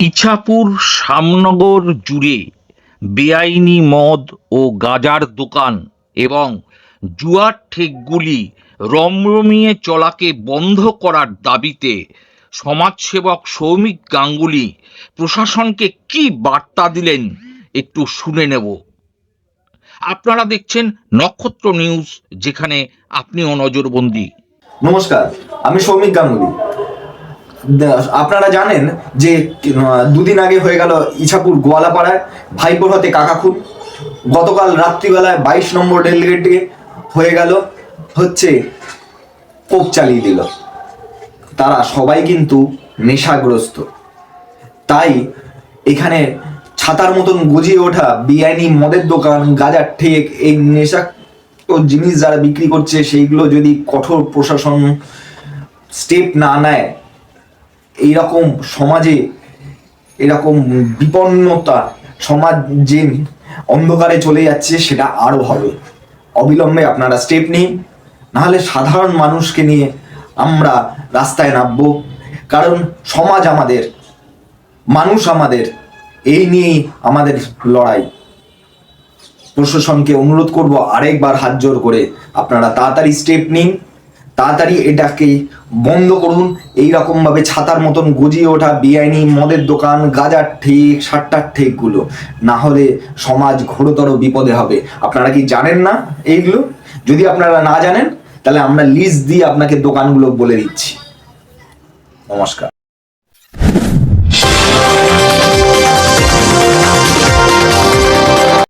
ইছাপুর শ্যামনগর জুড়ে বেআইনি মদ ও গাঁজার দোকান এবং জুয়ার ঠেকগুলি রমরমিয়ে চলাকে বন্ধ করার দাবিতে সমাজসেবক সৌমিক গাঙ্গুলি প্রশাসনকে কি বার্তা দিলেন একটু শুনে নেব। আপনারা দেখছেন নক্ষত্র নিউজ, যেখানে আপনিও নজরবন্দি। নমস্কার, আমি সৌমিক গাঙ্গুলি। আপনারা জানেন যে, দুদিন আগে হয়ে গেল ইছাপুর গোয়ালাপাড়ায় ভাইপোর হাতে কাকা খুন। গতকাল রাত্রিবেলায় বাইশ নম্বর রেলগেটে হয়ে গেল, হচ্ছে কোপ চালিয়ে দিল। তারা সবাই কিন্তু নেশাগ্রস্ত। তাই এখানে ছাতার মতন গজিয়ে ওঠা বেআইনি মদের দোকান, গাজার ঠেক, এই নেশা জিনিস যারা বিক্রি করছে, সেইগুলো যদি কঠোর প্রশাসন স্টেপ না নেয়, এইরকম সমাজে এরকম বিপন্নতা সমাজ যে অন্ধকারে চলে যাচ্ছে, সেটা আরও হবে। অবিলম্বে আপনারা স্টেপ নিন। নাহলে সাধারণ মানুষকে নিয়ে আমরা রাস্তায় নামবো। কারণ সমাজ আমাদের, মানুষ আমাদের, এই নিয়েই আমাদের লড়াই। প্রশাসনকে অনুরোধ করব আরেকবার হাত জোর করে আপনারা তাড়াতাড়ি স্টেপ নিন, তাড়াতাড়ি এটাকে বন্ধ করুন। এই রকম ভাবে ছাতার মতন গজিয়ে ওঠা বেআইনি মদের দোকান, গাজার ঠেক সাতটার ঠেকগুলো। না হলে সমাজ ঘোরতর বিপদে হবে। আপনারা কি জানেন না এইগুলো? যদি আপনারা না জানেন, তাহলে আমরা লিস্ট দিয়ে আপনাকে দোকানগুলো বলে দিচ্ছি। নমস্কার।